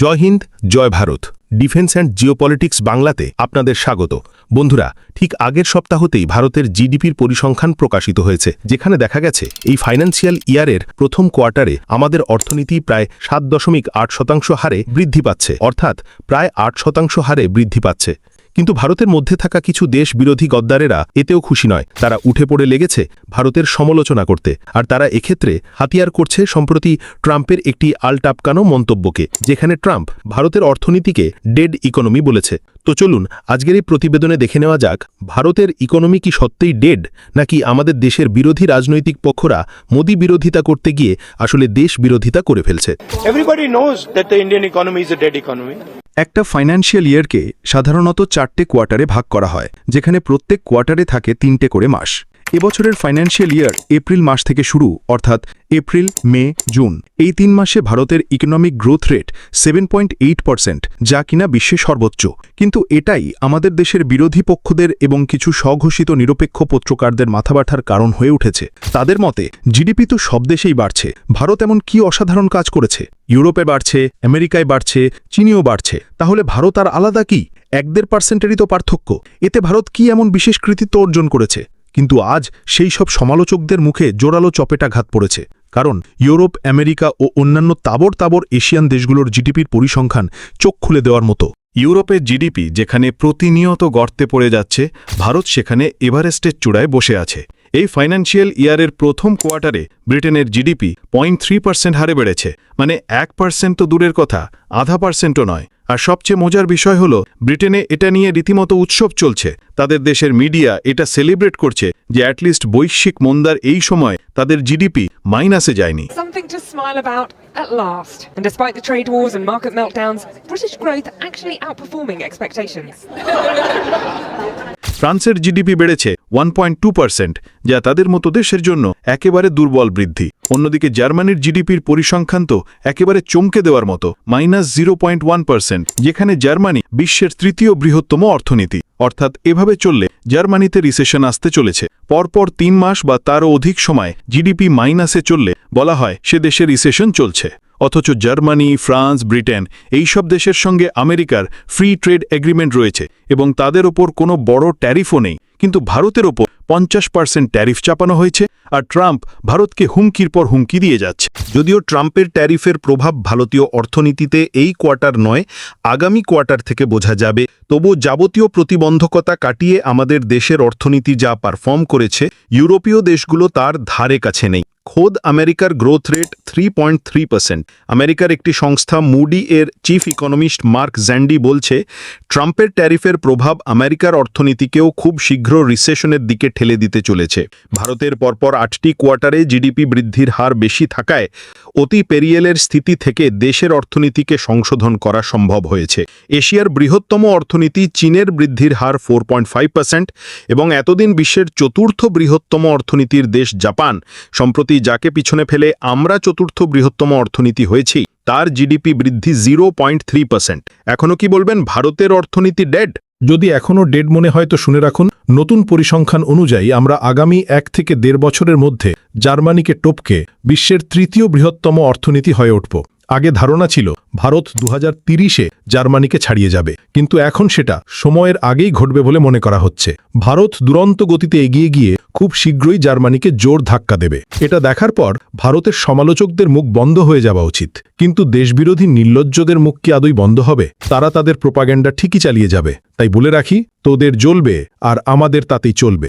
জয় হিন্দ, জয় Bharat. Defence and geopolitics বাংলাতে আপনাদের স্বাগত। বন্ধুরা, ঠিক আগের সপ্তাহতেই ভারতের জিডিপির পরিসংখ্যান প্রকাশিত হয়েছে, যেখানে দেখা গেছে, এই ফাইন্যান্সিয়াল ইয়ারের প্রথম কোয়ার্টারে আমাদের অর্থনীতি প্রায় সাত দশমিক আট শতাংশ হারে বৃদ্ধি পাচ্ছে, অর্থাৎ প্রায় আট শতাংশ হারে বৃদ্ধি পাচ্ছে। কিন্তু ভারতের মধ্যে থাকা কিছু দেশ বিরোধী গদ্দারেরা এতেও খুশি নয়। তারা উঠে পড়ে লেগেছে ভারতের সমালোচনা করতে। আর তারা এক্ষেত্রে হাতিয়ার করছে সম্প্রতি ট্রাম্পের একটি আলটাপকানো মন্তব্যকে, যেখানে ট্রাম্প ভারতের অর্থনীতিকে ডেড ইকোনমি বলেছে। তো চলুন, আজকের এই প্রতিবেদনে দেখে নেওয়া যাক, ভারতের ইকোনমি কি সত্যিই ডেড, নাকি আমাদের দেশের বিরোধী রাজনৈতিক পক্ষরা মোদী বিরোধিতা করতে গিয়ে আসলে দেশ বিরোধিতা করে ফেলছে. একটা ফাইন্যান্সিয়াল ইয়ারকে সাধারণত চারটে কোয়ার্টারে ভাগ করা হয়, যেখানে প্রত্যেক কোয়ার্টারে থাকে তিনটে করে মাস। এবছরের ফাইন্যান্সিয়াল ইয়ার এপ্রিল মাস থেকে শুরু, অর্থাৎ এপ্রিল মে জুন এই তিন মাসে ভারতের economic growth rate seven point eight percent যা কিনা বিশ্বে সর্বোচ্চ। কিন্তু এটাই আমাদের দেশের বিরোধী পক্ষদের এবং কিছু স্বঘোষিত নিরপেক্ষ পত্রকারদের মাথাব্যাঠার কারণ হয়ে উঠেছে। তাদের মতে, জিডিপি তো সব দেশেই বাড়ছে। ভারত এমন কি অসাধারণ কাজ করেছে? ইউরোপে বাড়ছে, আমেরিকায় বাড়ছে, চীনেও বাড়ছে। তাহলে ভারত আর আলাদা কি? এক দেড় পার্সেন্টেরই তো পার্থক্য। এতে ভারত কি এমন বিশেষ কৃতিত্ব অর্জন করেছে? কিন্তু আজ সেই সব সমালোচকদের মুখে জোরালো চপেটাঘাত পড়েছে। কারণ ইউরোপ, আমেরিকা ও অন্যান্য তাবর তাবর এশিয়ান দেশগুলোর জিডিপির পরিসংখ্যান চোখ খুলে দেওয়ার মতো। ইউরোপের জিডিপি যেখানে প্রতিনিয়ত গর্তে পড়ে যাচ্ছে, ভারত সেখানে এভারেস্টের চূড়ায় বসে আছে। এই ফাইন্যান্সিয়াল ইয়ারের প্রথম কোয়ার্টারে ব্রিটেনের জিডিপি পয়েন্ট থ্রি পার্সেন্ট হারে বেড়েছে। মানে এক পার্সেন্ট তো দূরের কথা, আধা পার্সেন্টও নয়। আর সবচেয়ে মজার বিষয় হলো ব্রিটেনে এটা নিয়ে রীতিমতো উৎসব চলছে। তাদের দেশের মিডিয়া এটা সেলিব্রেট করছে যে অ্যাটলিস্ট বৈশ্বিক মন্দার এই সময় তাদের জিডিপি মাইনাসে যায়নি। ফ্রান্সের জিডিপি বেড়েছে ওয়ান যা তাদের মতো দেশের জন্য একেবারে দুর্বল বৃদ্ধি। অন্যদিকে জার্মানির জিডিপির পরিসংখ্যান তো একেবারে চমকে দেওয়ার মতো, মাইনাস জিরো যেখানে জার্মানি বিশ্বের তৃতীয় বৃহত্তম অর্থনীতি। অর্থাৎ এভাবে চললে জার্মানিতে রিসেশন আসতে চলেছে। পরপর তিন মাস বা তারও অধিক সময় জিডিপি মাইনাসে চললে বলা হয় সে দেশে রিসেশন চলছে। অথচ জার্মানি, ফ্রান্স, ব্রিটেন এই সব দেশের সঙ্গে আমেরিকার ফ্রি ট্রেড এগ্রিমেন্ট রয়েছে এবং তাদের ওপর কোনো বড় ট্যারিফও নেই। কিন্তু ভারতের ওপর পঞ্চাশ পার্সেন্ট ট্যারিফ চাপানো হয়েছে আর ট্রাম্প ভারতকে হুমকির পর হুমকি দিয়ে যাচ্ছে। যদিও ট্রাম্পের ট্যারিফের প্রভাব ভারতীয় অর্থনীতিতে এই কোয়ার্টার নয়, আগামী কোয়ার্টার থেকে বোঝা যাবে। তবু যাবতীয় প্রতিবন্ধকতা কাটিয়ে আমাদের দেশের অর্থনীতি যা পারফর্ম করেছে, ইউরোপীয় দেশগুলো তার ধারে কাছে নেই। খোদ আমেরিকার growth rate three point three percent আমেরিকার একটি সংস্থা মুডি এর চিফ ইকোনমিস্ট মার্ক জ্যান্ডি বলছে, ট্রাম্পের ট্যারিফের প্রভাব আমেরিকার অর্থনীতিকেও খুব শীঘ্র রিসেশনের দিকে ঠেলে দিতে চলেছে। ভারতের পরপর আটটি কোয়ার্টারে জিডিপি বৃদ্ধির হার বেশি থাকায় অতি পেরিয়েলের স্থিতি থেকে দেশের অর্থনীতিকে সংশোধন করা সম্ভব হয়েছে। এশিয়ার বৃহত্তম অর্থনীতি চীনের বৃদ্ধির হার ফোর পয়েন্ট ফাইভ পার্সেন্ট এবং এতদিন বিশ্বের চতুর্থ বৃহত্তম অর্থনীতির দেশ জাপান, সম্প্রতি যাকে পিছনে ফেলে আমরা চতুর্থ বৃহত্তম অর্থনীতি হয়েছি, তার জিডিপি বৃদ্ধি জিরো পয়েন্ট থ্রি পার্সেন্ট। এখনও কি বলবেন ভারতের অর্থনীতি ডেড? যদি এখনও ডেড মনে হয় তো শুনে রাখুন, নতুন পরিসংখ্যান অনুযায়ী আমরা আগামী এক থেকে দেড় বছরের মধ্যে জার্মানিকে টপকে বিশ্বের তৃতীয় বৃহত্তম অর্থনীতি হয়ে উঠব। আগে ধারণা ছিল, ভারত দু হাজার তিরিশে জার্মানিকে ছাড়িয়ে যাবে। কিন্তু এখন সেটা সময়ের আগেই ঘটবে বলে মনে করা হচ্ছে। ভারত দুরন্ত গতিতে এগিয়ে গিয়ে খুব শীঘ্রই জার্মানিকে জোর ধাক্কা দেবে। এটা দেখার পর ভারতের সমালোচকদের মুখ বন্ধ হয়ে যাওয়া উচিত। কিন্তু দেশবিরোধী নির্লজ্জদের মুখ কি আদৌ বন্ধ হবে? তারা তাদের প্রোপাগ্যান্ডা ঠিকই চালিয়ে যাবে। তাই বলে রাখি, তোদের জ্বলবে আর আমাদের তাতেই চলবে।